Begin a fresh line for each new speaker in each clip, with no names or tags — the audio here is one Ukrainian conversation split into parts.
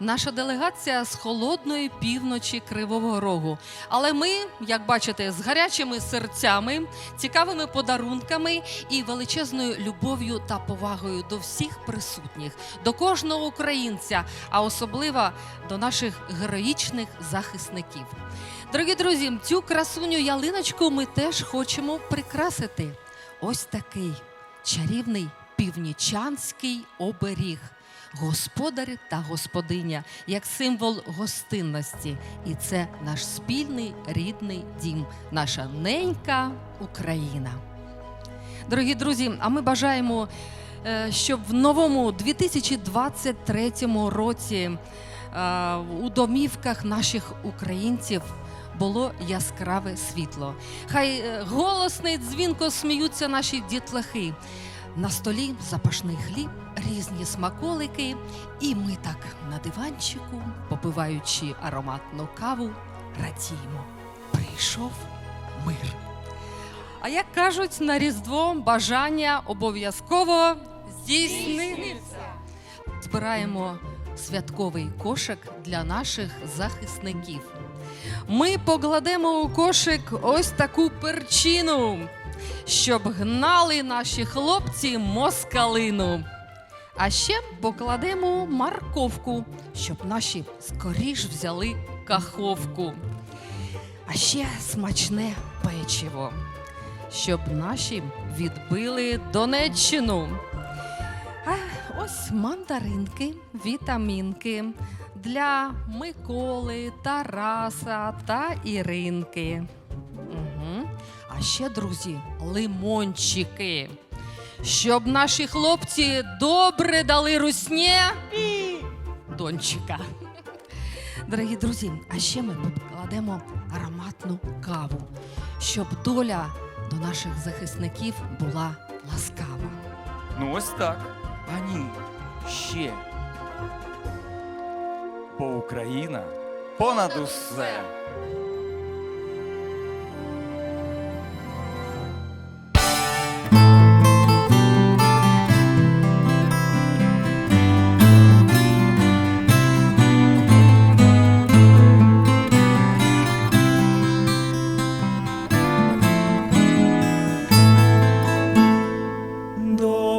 Наша делегація з холодної півночі Кривого Рогу. Але ми, як бачите, з гарячими серцями, цікавими подарунками і величезною любов'ю та повагою до всіх присутніх, до кожного українця, а особливо до наших героїчних захисників. Дорогі друзі, цю красуню ялиночку ми теж хочемо прикрасити. Ось такий чарівний північанський оберіг. Господар та господиня як символ гостинності. І це наш спільний рідний дім, наша ненька Україна. Дорогі друзі, а ми бажаємо, е, щоб в новому 2023 році е, у домівках наших українців було яскраве світло. Хай е, голосно і дзвінко сміються наші дітлахи. На столі запашний хліб, різні смаколики, і ми так на диванчику, попиваючи ароматну каву, радіємо. Прийшов мир. А як кажуть, на Різдво бажання обов'язково здійсниться. Збираємо святковий кошик для наших захисників. Ми покладемо у кошик ось таку перчину, щоб гнали наші хлопці москалину. А ще покладемо морковку, щоб наші скоріш взяли каховку. А ще смачне печиво, щоб наші відбили Донеччину. А ось мандаринки, вітамінки для Миколи, Тараса та Іринки. А ще, друзі, лимончики. Щоб наші хлопці добре дали руснє і дончика. Дорогі друзі, а ще ми покладемо ароматну каву, щоб доля до наших захисників була ласкава.
Ну ось так. А ні, ще. Бо Україна понад усе.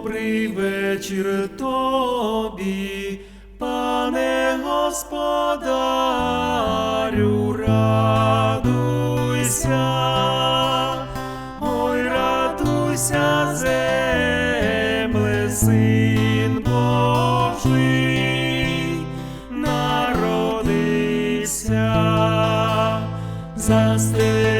Добрий вечір тобі, пане господарю, радуйся, ой, радуйся, земле, син Божий, народився, застеляйте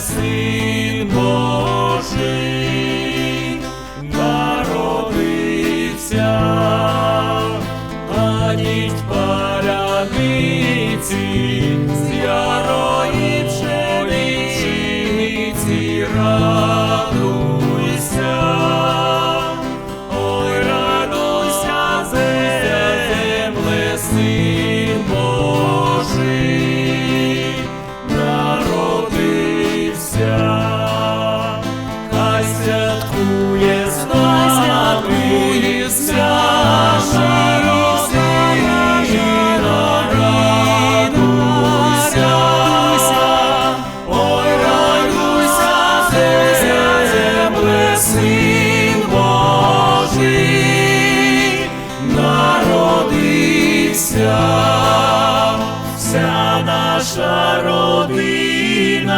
син Божий, народився, паніть паляниці, з ярої наша родина,